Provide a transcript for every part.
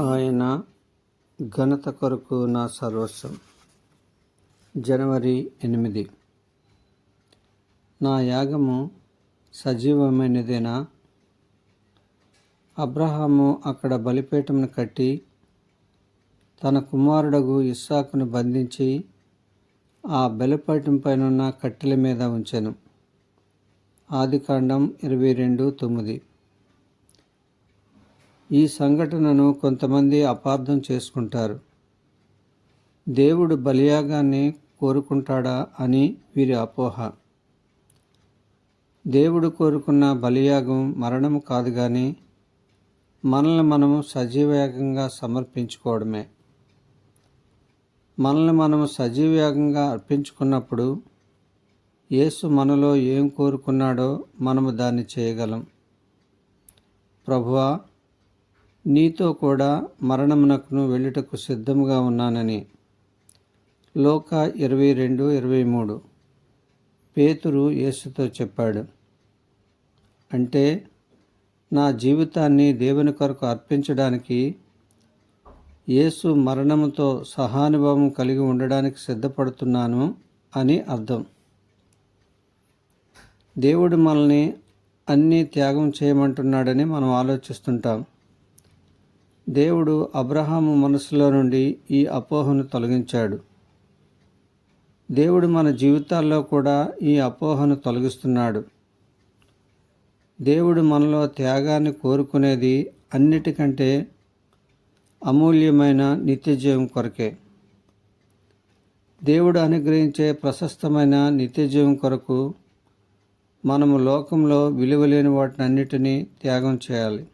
ఆయన ఘనత కొరకు నా సర్వస్వం. జనవరి ఎనిమిది. నా యాగము సజీవమైనదేనా? అబ్రహాము అక్కడ బలిపీఠమును కట్టి తన కుమారుడగు ఇస్సాకును బంధించి ఆ బలిపీఠం పైనున్న కట్టెల మీద ఉంచాను. ఆదికాండం ఇరవై రెండు తొమ్మిది. ఈ సంఘటనను కొంతమంది అపార్థం చేసుకుంటారు. దేవుడు బలియాగాన్ని కోరుకుంటాడా అని వీరి అపోహ. దేవుడు కోరుకున్న బలియాగం మరణం కాదు కానీ మనల్ని మనము సజీవయాగంగా సమర్పించుకోవడమే. మనల్ని మనము సజీవయాగంగా అర్పించుకున్నప్పుడు యేసు మనలో ఏం కోరుకున్నాడో మనము దాన్ని చేయగలం. ప్రభువా నీతో కూడా మరణమునకును వెళ్ళుటకు సిద్ధముగా ఉన్నానని. లోక ఇరవై రెండు ఇరవై మూడు. పేతురు యేసుతో చెప్పాడు అంటే నా జీవితాన్ని దేవుని కొరకు అర్పించడానికి యేసు మరణముతో సహానుభావం కలిగి ఉండడానికి సిద్ధపడుతున్నాను అని అర్థం. దేవుడు మనల్ని అన్నీ త్యాగం చేయమంటున్నాడని మనం ఆలోచిస్తుంటాం. దేవుడు అబ్రహాము మనసులో నుండి ఈ అపోహను తొలగించాడు. దేవుడు మన జీవితాల్లో కూడా ఈ అపోహను తొలగిస్తున్నాడు. దేవుడు మనలో త్యాగాన్ని కోరుకునేది అన్నిటికంటే అమూల్యమైన నిత్యజీవం కొరకే. దేవుడు అనుగ్రహించే ప్రశస్తమైన నిత్యజీవం కొరకు మనము లోకంలో విలువలేని వాటిని అన్నిటినీ త్యాగం చేయాలి.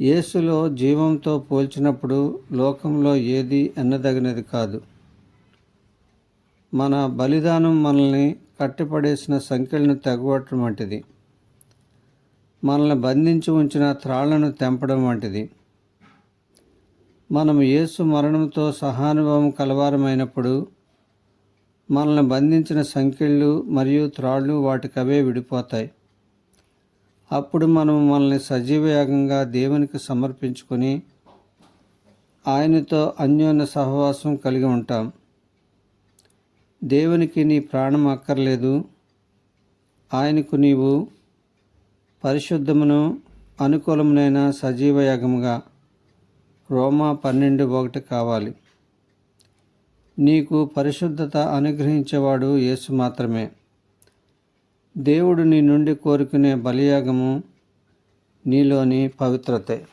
యేసులో జీవంతో పోల్చినప్పుడు లోకంలో ఏది ఎన్నదగినది కాదు. మన బలిదానం మనల్ని కట్టిపడేసిన సంఖ్యలను తెగవటం వంటిది. మనల్ని బంధించి ఉంచిన త్రాళ్ళను తెంపడం వంటిది. మనం యేసు మరణంతో సహానుభవం కలవారమైనప్పుడు మనల్ని బంధించిన సంఖ్యలు మరియు త్రాళ్ళు వాటికవే విడిపోతాయి. అప్పుడు మనం మనల్ని సజీవయాగంగా దేవునికి సమర్పించుకొని ఆయనతో అన్యోన్య సహవాసం కలిగి ఉంటాం. దేవునికి నీ ప్రాణం అక్కర్లేదు. ఆయనకు నీవు పరిశుద్ధమును అనుకూలమునైన సజీవయాగముగా రోమా పన్నెండు ఒకటి కావాలి. నీకు పరిశుద్ధత అనుగ్రహించేవాడు యేసు మాత్రమే. దేవుడు నీ నుండి కోరుకునే బలియాగము నీలోని పవిత్రతే.